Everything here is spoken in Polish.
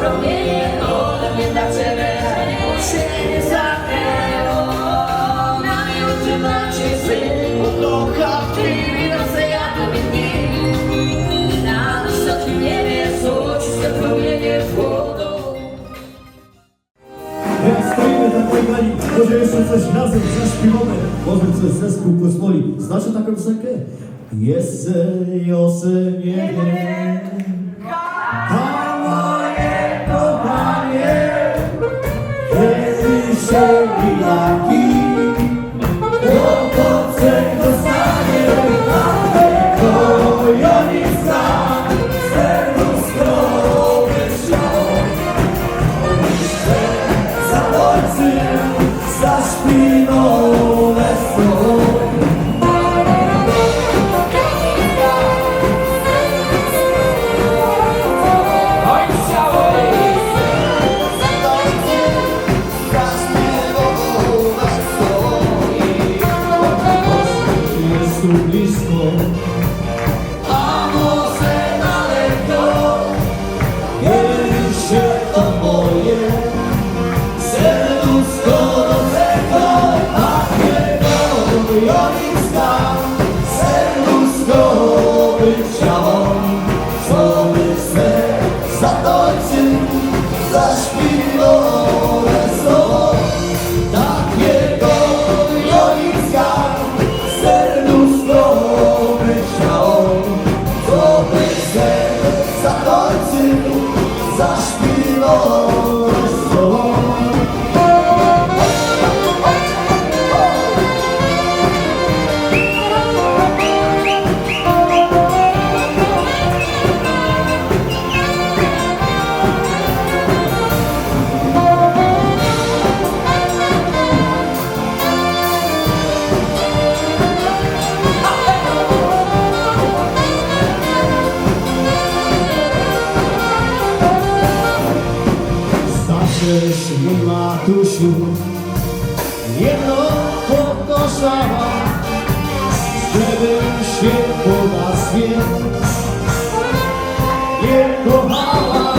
promienie ode mnie dla ciebie się nie zamknęło Na oczy macie syn Kocha w chwili nocy jak dni Na wysokim niebie złociste promienie chłodu Jak stoimy tak na gali, może coś razem może coś zespół pozwoli. Znacie taką piosenkę? Jest Jose nie A Oh. Zaczesz mój matusiu. Jedno pokoszała Żebym się po nas Nie kochała